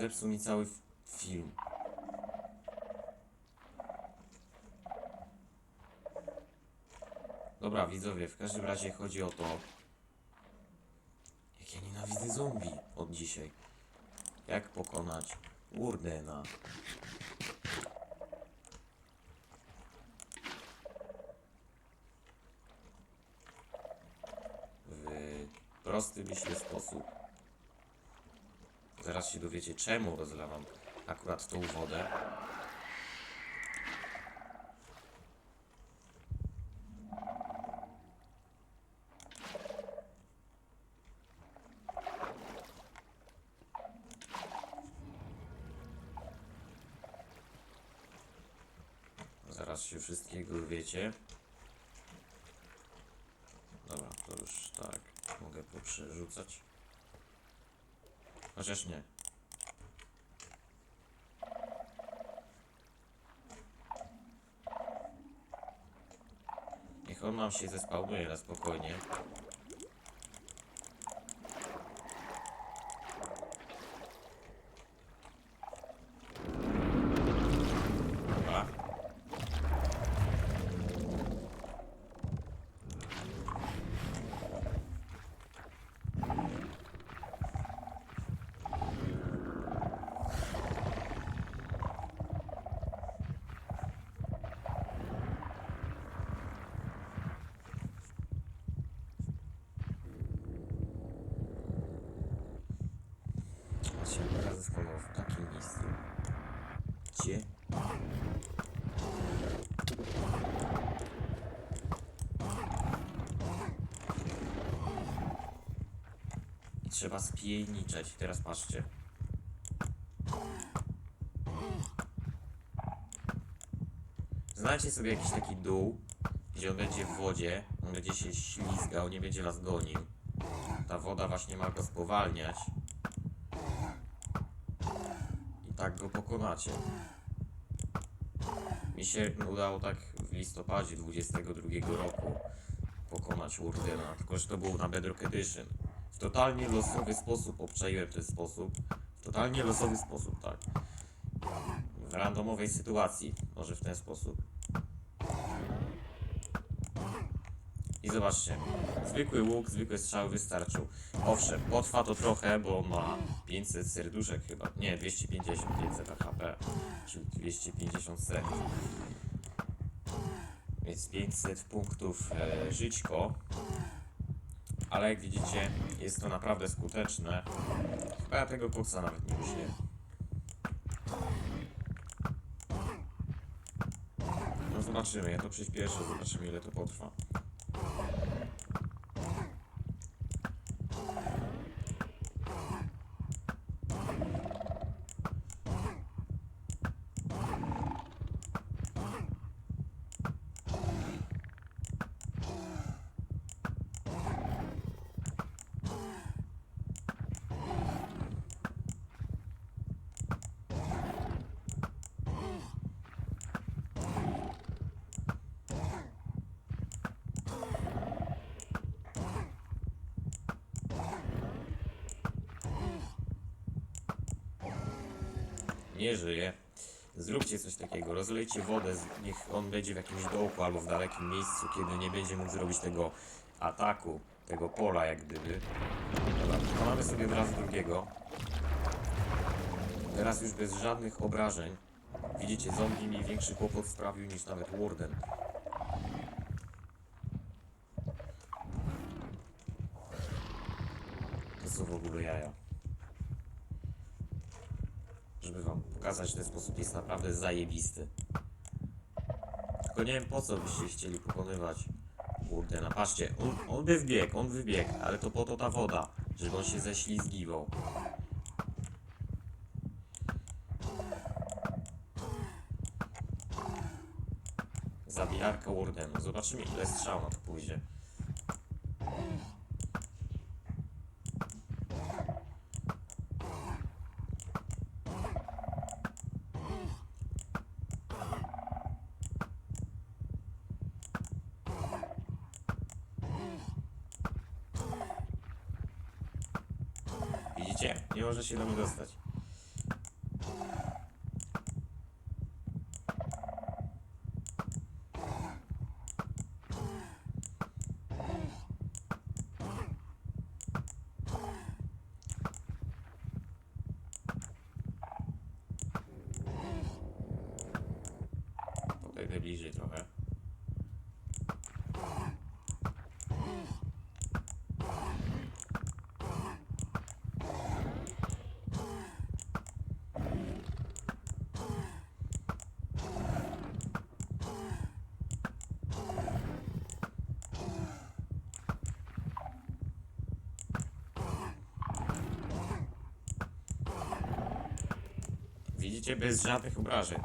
Zepsuł mi cały film. Dobra, widzowie, w każdym razie chodzi o to, jak ja nienawidzę zombie od dzisiaj. Jak pokonać Wardena. W prosty, myślę, sposób. Zaraz się dowiecie, czemu rozlewam akurat tą wodę. Zaraz się wszystkiego dowiecie. Dobra, to już tak. Mogę poprzerzucać. Chociaż nie. Niech on nam się zespawnuje na spokojnie. Dobra. On się teraz zeskował w takim miejscu. Gdzie? I trzeba spiejniczeć. Teraz patrzcie. Znajdźcie sobie jakiś taki dół, gdzie on będzie w wodzie, on będzie się ślizgał, nie będzie was gonił. Ta woda właśnie ma go spowalniać. I tak go pokonacie. Mi się udało tak w listopadzie 22 roku pokonać Wardena, tylko że to było na Bedrock Edition. W totalnie losowy sposób obczaiłem ten sposób. W totalnie losowy sposób, tak. W randomowej sytuacji, może w ten sposób. I zobaczcie, zwykły łuk, zwykłe strzały wystarczą. Owszem, potrwa to trochę, bo ma 500 serduszek chyba. Nie, 250, 500 HP. Czyli 250 serc. Więc 500 punktów e, żyćko. Ale jak widzicie, jest to naprawdę skuteczne. Chyba ja tego koksa nawet nie użyję. No zobaczymy, ja to przyspieszę, zobaczymy ile to potrwa. Nie żyje. Zróbcie coś takiego, rozlejcie wodę, niech on będzie w jakimś dołku albo w dalekim miejscu, kiedy nie będzie mógł zrobić tego ataku, tego pola jak gdyby. Dobra, sobie od razu drugiego. Teraz już bez żadnych obrażeń. Widzicie, zombie mi większy kłopot sprawił niż nawet Warden. To są w ogóle jaja żeby wam pokazać, że ten sposób jest naprawdę zajebisty. Tylko nie wiem po co byście chcieli pokonywać Kurde, no patrzcie, on, on by wbiegł, on wybiegł, ale to po to ta woda, żeby on się ześlizgiwał. Zabijarka Wardenu. Zobaczymy ile strzał na to pójdzie. Widzicie? Nie może się do dostać. Tutaj trochę. Widzicie, bez żadnych obrażeń.